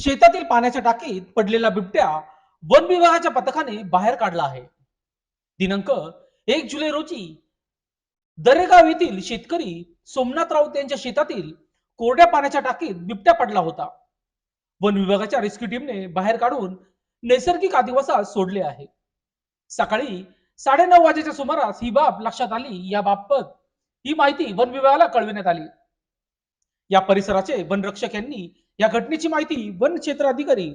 शेतातील पाण्याच्या टाकीत पडलेला बिबट्या वन विभागाच्या पथकाने बाहेर काढला आहे. दिनांक एक जुलै रोजी दरेगाव येथील शेतकरी सोमनाथ राऊत यांच्या शेतातील कोरड्या पाण्याच्या टाकीत बिबट्या पडला होता. वन विभागाच्या रेस्क्यू टीमने बाहेर काढून नैसर्गिक आदिवासात सोडले आहे. सकाळी साडेनऊ वाजेच्या सुमारास ही बाब लक्षात आली. याबाबत ही माहिती वन विभागाला कळविण्यात आली. या परिसराचे वनरक्षक यांनी या घटनेची माहिती वन क्षेत्र अधिकारी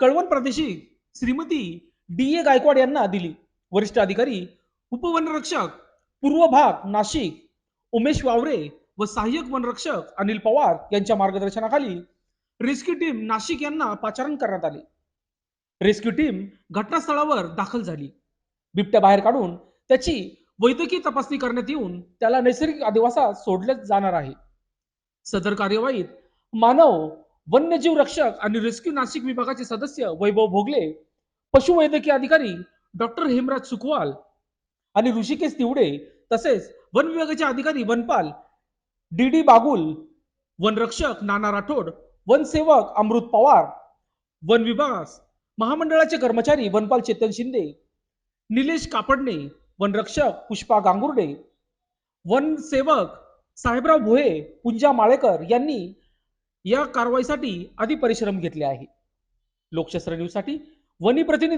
कळवण प्रादेशिक श्रीमती डी ए गायकवाड यांना दिली. वरिष्ठ अधिकारी उपवनरक्षक पूर्व भाग नाशिक उमेश वावरे व सहाय्यक वनरक्षक अनिल पवार यांच्या मार्गदर्शनाखाली रेस्क्यू टीम नाशिक यांना पाचारण करण्यात आले. रेस्क्यू टीम घटनास्थळावर दाखल झाली. बिबट्या बाहेर काढून त्याची वैद्यकीय तपासणी करण्यात येऊन त्याला नैसर्गिक अधिवासात सोडले जाणार आहे. सदर कार्यवाहीत मानव वन्यजीव रक्षक आणि रेस्क्यू नाशिक विभागाचे सदस्य वैभव भोगले पशुवैद्यकीय अधिकारी डॉक्टर हेमराज सुखवाल आणि ऋषिकेश तिवडे तसेच वन विभागाचे अधिकारी वनपाल डी डी बागुल वनरक्षक नाना राठोड वनसेवक अमृत पवार वन विभाग महामंडळाचे कर्मचारी वनपाल चेतन शिंदे निलेश कापडणे वनरक्षक पुष्पा गांगुर्डे वनसेवक साहेबराव भोये पुंजा माळेकर यांनी या कारवाईसाठी अधिक परिश्रम घेतले आहे. लोकशास्त्र न्यूजसाठी वनी प्रतिनिधी